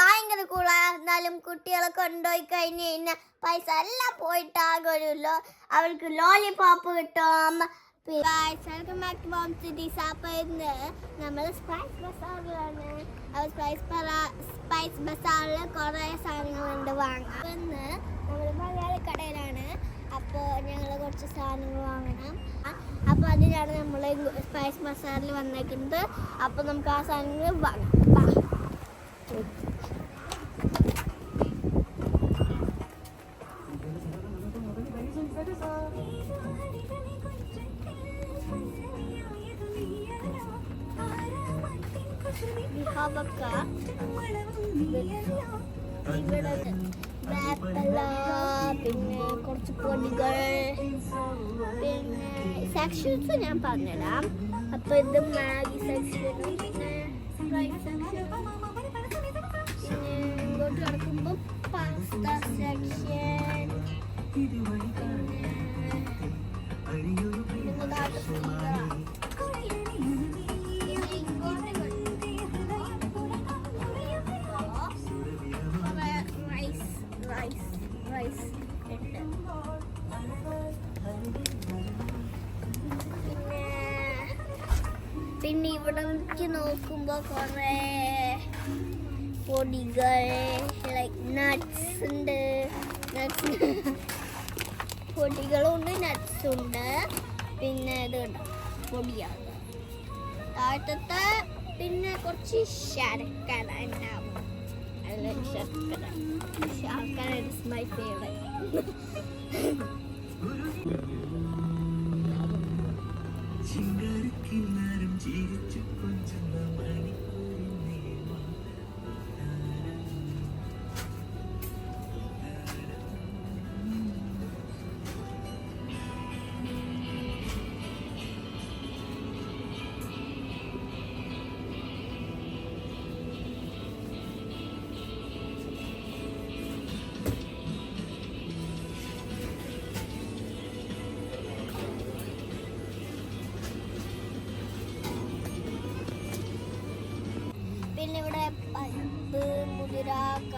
ഭയങ്കര കൂളായിരുന്നാലും കുട്ടികളെ കൊണ്ടുപോയി കഴിഞ്ഞ് കഴിഞ്ഞാൽ പൈസ എല്ലാം പോയിട്ടാകുമല്ലോ അവർക്ക് ലോലിപോപ്പ് കിട്ടും. ഇന്ന് നമ്മൾ സ്പൈസ് ബസാറിലാണ് അവർ സ്പൈസ് സ്പൈസ് ബസാറിൽ കുറേ സാധനങ്ങളുണ്ട് വാങ്ങാം ഇന്ന് നമ്മൾ മലയാളി കടയിലാണ്. അപ്പോൾ ഞങ്ങൾ കുറച്ച് സാധനങ്ങൾ വാങ്ങണം. അപ്പോൾ അതിനാണ് നമ്മൾ സ്പൈസ് ബസാറിൽ വന്നേക്കുന്നത്. അപ്പോൾ നമുക്ക് ആ സാധനങ്ങൾ വാങ്ങാം. വാ. We have a car. ഇവിടെ വേപ്പല പിന്നെ കുറച്ച് പൊടികൾ പിന്നെ സെക്ഷൻസ് ഞാൻ പറഞ്ഞുതരാം അപ്പൊ ഇത് മാഗി സെക്ഷൻ പിന്നെ ഫ്രൈഡ് സെക്ഷൻ പിന്നെ ഇങ്ങോട്ട് കിടക്കുമ്പോൾ പാസ്ത സെക്ഷൻ പിന്നെ ഇവിടെ എനിക്ക് നോക്കുമ്പോ കൊറേ പൊടികൾ ലൈക്ക് നട്ട്സ് ഉണ്ട്. നട്ട്സ് പൊടികളുണ്ട് നട്ട്സ് ഉണ്ട്. പിന്നെ ഇത് പൊടിയാണ്. താഴത്തെ പിന്നെ കുറച്ച് ശർക്കര ഉണ്ടാവും. I ശർക്കര. ശർക്കര മൈ ഫേവറേറ്റ് my 记得旧房间的。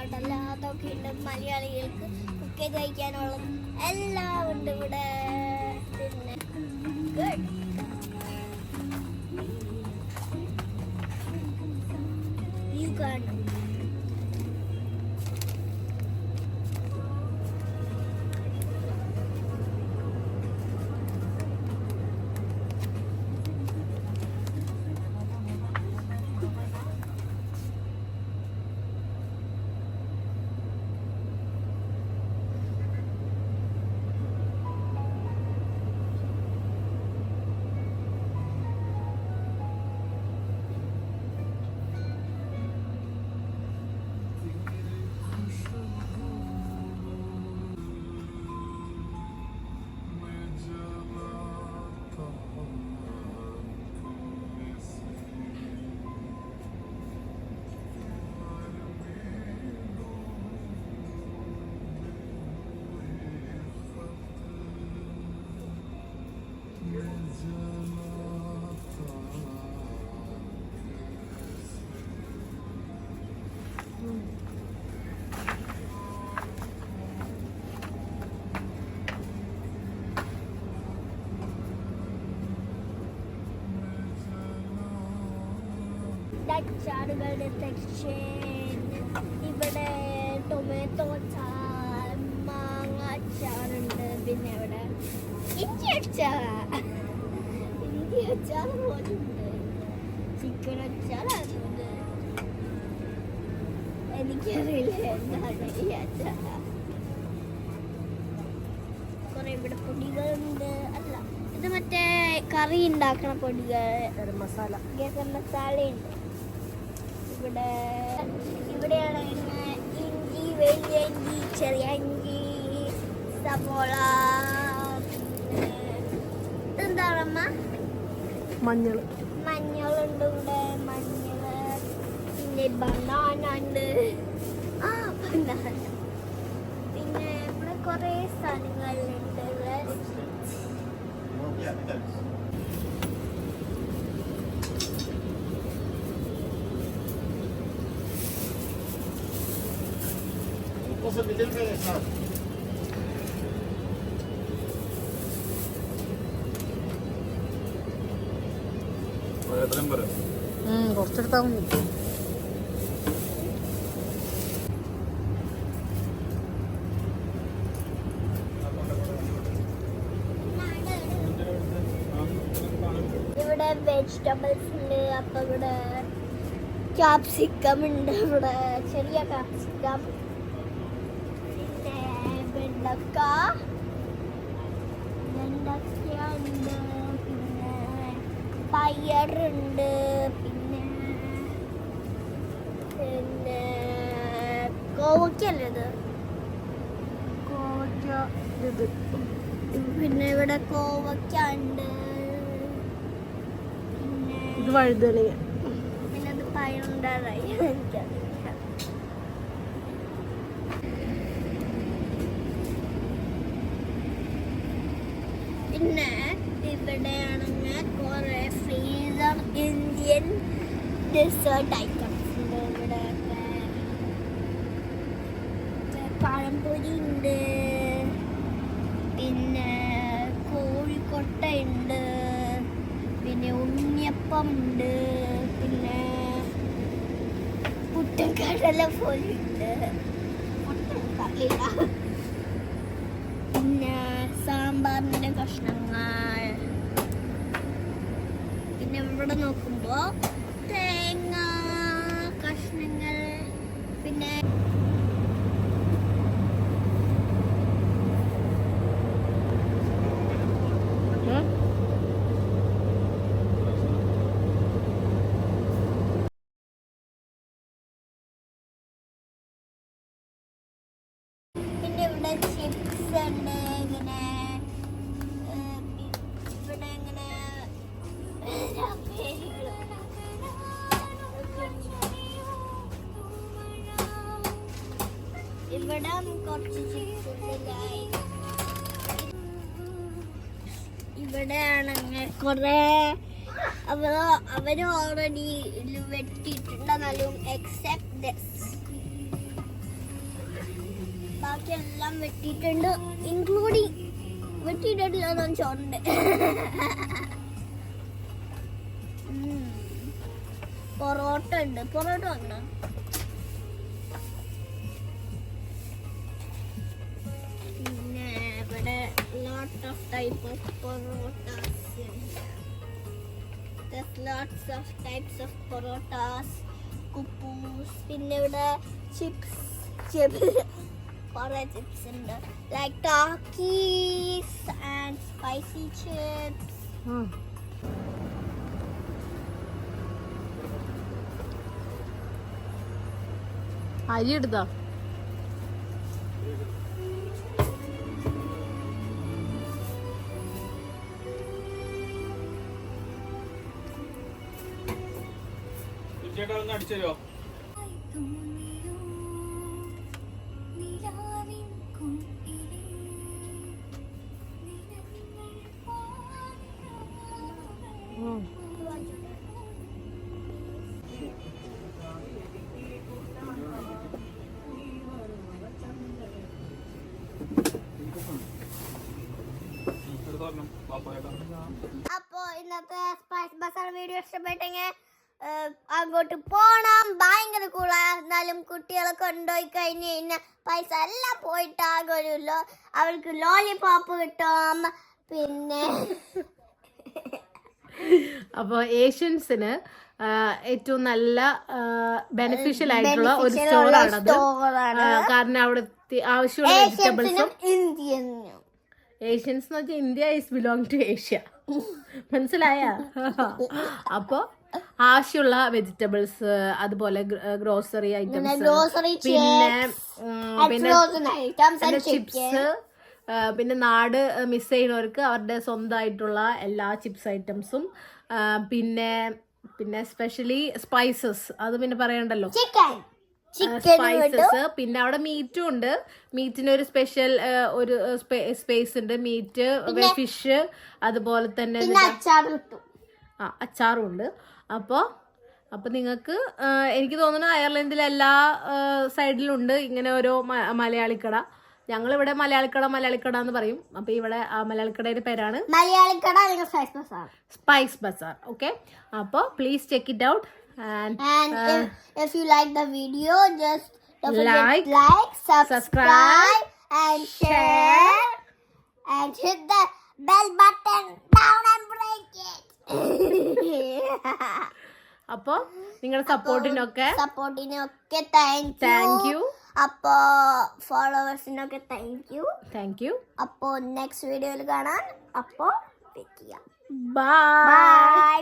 മുതിര കടല ഉണ്ട് മലയാളികൾക്ക് കുക്ക് ചെയ്ത് കഴിക്കാനുള്ളത് എല്ലാം ഉണ്ട് ഇവിടെ. അച്ചാറുകളുടെ സെക്ഷൻ ഇവിടെ ടൊമാറ്റോ അച്ചാർ മാങ്ങ അച്ചാറുണ്ട് പിന്നെ ഇവിടെ ഇഞ്ചി അച്ചാർ ഇഞ്ചി അച്ചാർ പോലുണ്ട്. ചിക്കൻ അച്ചാർ എനിക്കറിയില്ല എന്താണ് ഈ അച്ചാർ കുറെ ഇവിടെ പൊടികളുണ്ട്. അല്ല ഇത് മറ്റേ കറി ഉണ്ടാക്കണ പൊടികൾ. ഗരം മസാല. ഗരം മസാലയുണ്ട്. ഇവിടെ ഇവിടെയാണ് ഇഞ്ചി വലിയ ഇഞ്ചി ചെറിയ ഇഞ്ചി സവോള പിന്നെ ഇതെന്താണമ്മ? മഞ്ഞൾ മഞ്ഞളുണ്ട് ഇവിടെ മഞ്ഞൾ പിന്നെ ബനാന ഉണ്ട് ആ ബനാന. പിന്നെ ഇവിടെ കുറേ സാധനങ്ങളുണ്ട്. കുറച്ചെടുത്താൽ മതി. ഇവിടെ വെജിറ്റബിൾസ് ഉണ്ട് അപ്പൊ ഇവിടെ ക്യാപ്സിക്കം ഉണ്ട് ഇവിടെ ചെറിയ ക്യാപ്സിക്കം വെണ്ടക്ക ഉണ്ട് പിന്നെ പയറുണ്ട് പിന്നെ പിന്നെ കോവയ്ക്കല്ലേ ഇത്? കോവയ്ക്ക ഇത്. പിന്നെ ഇവിടെ കോവയ്ക്ക ഉണ്ട് പിന്നെ ഇത് വഴുതനങ്ങ. പിന്നെ അത് എനിക്കറിയില്ല പിന്നെ ഇവിടെയാണെങ്കിൽ കുറേ ഫ്രീസർ ഇന്ത്യൻ ഡെസേർട്ട് ഐറ്റംസ് ഉണ്ട് ഇവിടെ പഴംപൊരി ഉണ്ട്. പിന്നെ കോഴിക്കൊട്ട ഉണ്ട് പിന്നെ ഉണ്ണിയപ്പം ഉണ്ട്. പിന്നെ പുട്ടുകടല ഉണ്ട്. പുട്ടുകടല പിന്നെ നോക്കുമ്പോ തേങ്ങ കഷ്ണങ്ങൾ പിന്നെ പിന്നെ ഇവിടെ ചിപ്സ് ഉണ്ട് ഇങ്ങനെ ഇവിടെ ഇങ്ങനെ ഇവിടെ കുറച്ച് ചിപ്സ്. ഇവിടെയാണെങ്കിൽ കുറേ അവർ അവർ ഓൾറെഡി വെട്ടിയിട്ടുണ്ടെന്നാലും എക്സെപ്റ്റ് ദിസ് ബാക്കിയെല്ലാം വെട്ടിയിട്ടുണ്ട് ഇൻക്ലൂഡിങ് വെട്ടിയിട്ടില്ല ചോറുണ്ട് ഉം. പൊറോട്ട ഉണ്ട് പൊറോട്ട ഉണ്ട് lot of type of parottas lots of types of parottas കുപ്പൂസ് പിന്നെ ഇവിടെ ചിപ്സ് ചിപ്സ് കുറെ ചിപ്സ് ഉണ്ട്. Like Takis and spicy chips. അരി എടുത്താ? ചേട്ടാ ഒന്ന് അടിച്ചോ ഉം. അപ്പോ ഇന്നത്തെ സ്പൈസ് ബസാർ വീഡിയോ ഇഷ്ടപ്പെട്ടെങ്കിൽ അങ്ങോട്ട് പോണം. ഭയങ്കര കൂളായിരുന്നാലും എന്നാലും കുട്ടികളെ കൊണ്ടുപോയി കഴിഞ്ഞ് കഴിഞ്ഞാൽ പൈസ എല്ലാം പോയിട്ടാകുമല്ലോ അവർക്ക് ലോലിപോപ്പ് കിട്ടും. പിന്നെ അപ്പോൾ ഏഷ്യൻസിന് ഏറ്റവും നല്ല ബെനിഫിഷ്യൽ ആയിട്ടുള്ള ഒരു സ്റ്റോറാണത്. കാരണം അവിടെ ആവശ്യമുള്ള വെജിറ്റബിൾസും ഏഷ്യൻസ് എന്ന് വെച്ചാൽ India is belong to Asia മനസ്സിലായ? അപ്പോൾ ആവശ്യമുള്ള വെജിറ്റബിൾസ് അതുപോലെ ഗ്രോസറി ഐറ്റംസ് പിന്നെ പിന്നെ ചിപ്സ് പിന്നെ നാട് മിസ് ചെയ്യുന്നവർക്ക് അവരുടെ സ്വന്തമായിട്ടുള്ള എല്ലാ ചിപ്സ് ഐറ്റംസും പിന്നെ പിന്നെ സ്പെഷ്യലി സ്പൈസസ് അത് പിന്നെ പറയണ്ടല്ലോ. സ്പൈസസ് പിന്നെ അവിടെ മീറ്റും ഉണ്ട്. മീറ്റിന് ഒരു സ്പെഷ്യൽ ഒരു സ്പേസ് ഉണ്ട്. മീറ്റ് ഫിഷ് അതുപോലെ തന്നെ ആ അച്ചാറും ഉണ്ട്. അപ്പോൾ അപ്പം നിങ്ങൾക്ക് എനിക്ക് തോന്നുന്നു അയർലൻഡിലെ എല്ലാ സൈഡിലുണ്ട് ഇങ്ങനെ ഓരോ മലയാളിക്കട മലയാളിക്കട. ഞങ്ങളിവിടെ മലയാളിക്കട മലയാളിക്കട എന്ന് പറയും. അപ്പം ഇവിടെ മലയാളിക്കടയുടെ പേരാണ് മലയാളിക്കട spice bazaar spice bazaar okay അപ്പോൾ please check it out and like the video, just don't forget Like, like, subscribe, subscribe, and share, and hit the bell button down and break it. അപ്പോൾ നിങ്ങളുടെ സപ്പോർട്ടിനൊക്കെ സപ്പോർട്ടിനൊക്കെ thank thank you അപ്പോ ഫോളോവേഴ്സിനൊക്കെ thank you thank you അപ്പോ next വീഡിയോയിൽ കാണാൻ അപ്പോ ബൈ